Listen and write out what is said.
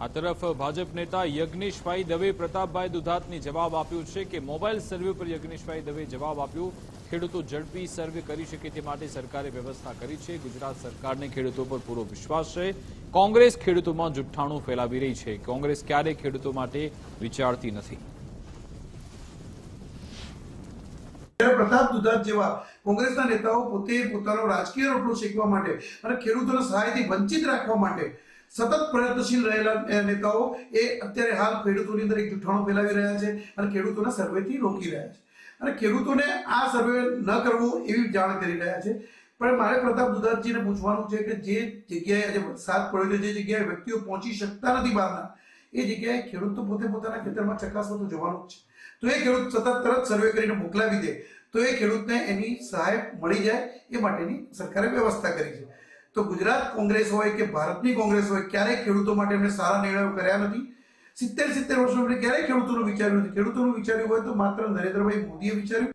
આ તરફ ભાજપ નેતા યજ્ઞેશભાઈ દવે પ્રતાપભાઈ દુધાતની જવાબ આપ્યો છે કે મોબાઈલ સર્વે પર યજ્ઞેશભાઈ દવે જવાબ આપ્યો. ખેડૂતો ઝડપી સર્વે કરી શકે તે માટે સરકારે વ્યવસ્થા કરી છે. ગુજરાત સરકારને ખેડૂતો પર પૂરો વિશ્વાસ છે. કોંગ્રેસ ખેડૂતોમાં જુઠ્ઠાણું ફેલાવી રહી છે. કોંગ્રેસ ક્યારેય ખેડૂતો માટે વિચારતી નથી. પ્રતાપ દુધાત જેવા કોંગ્રેસના નેતાઓ પોતે પોતાનો રાજકીય રોટલો શેકવા માટે અને ખેડૂતોને સહાયથી વંચિત રાખવા માટે સતત પ્રયત્નશીલ રહેલા નેતાઓ એ અત્યારે હાલ ખેડૂતોની અંદર એક જૂઠાણું ફેલાવી રહ્યા છે અને ખેડૂતોને સર્વેથી રોકી રહ્યા છે. અને ખેડૂતોને આ સર્વે ન કરવું એવી જાણ કરી રહ્યા છે. પણ મારે પ્રતાપ દુધાતજીને પૂછવાનું છે કે જે જગ્યાએ આજે વરસાદ પડ્યો જે જગ્યાએ વ્યક્તિઓ પહોંચી શકતા નથી બહારના, એ જગ્યાએ ખેડૂત તો પોતે પોતાના ખેતરમાં ચકાસવા તો જવાનું જ છે. તો એ ખેડૂત સતત તરત સર્વે કરીને મોકલાવી દે, તો એ ખેડૂતને એની સહાય મળી જાય એ માટેની સરકારે વ્યવસ્થા કરી છે. તો ગુજરાત કોંગ્રેસ હોય કે ભારતની કોંગ્રેસ હોય, ક્યારેય ખેડૂતો માટે એમણે સારા નિર્ણયો કર્યા નથી. સિત્તેર સિત્તેર વર્ષો એમણે ક્યારેય ખેડૂતોનું વિચાર્યું નથી. ખેડૂતોનું વિચાર્યું હોય તો માત્ર નરેન્દ્રભાઈ મોદીએ વિચાર્યું.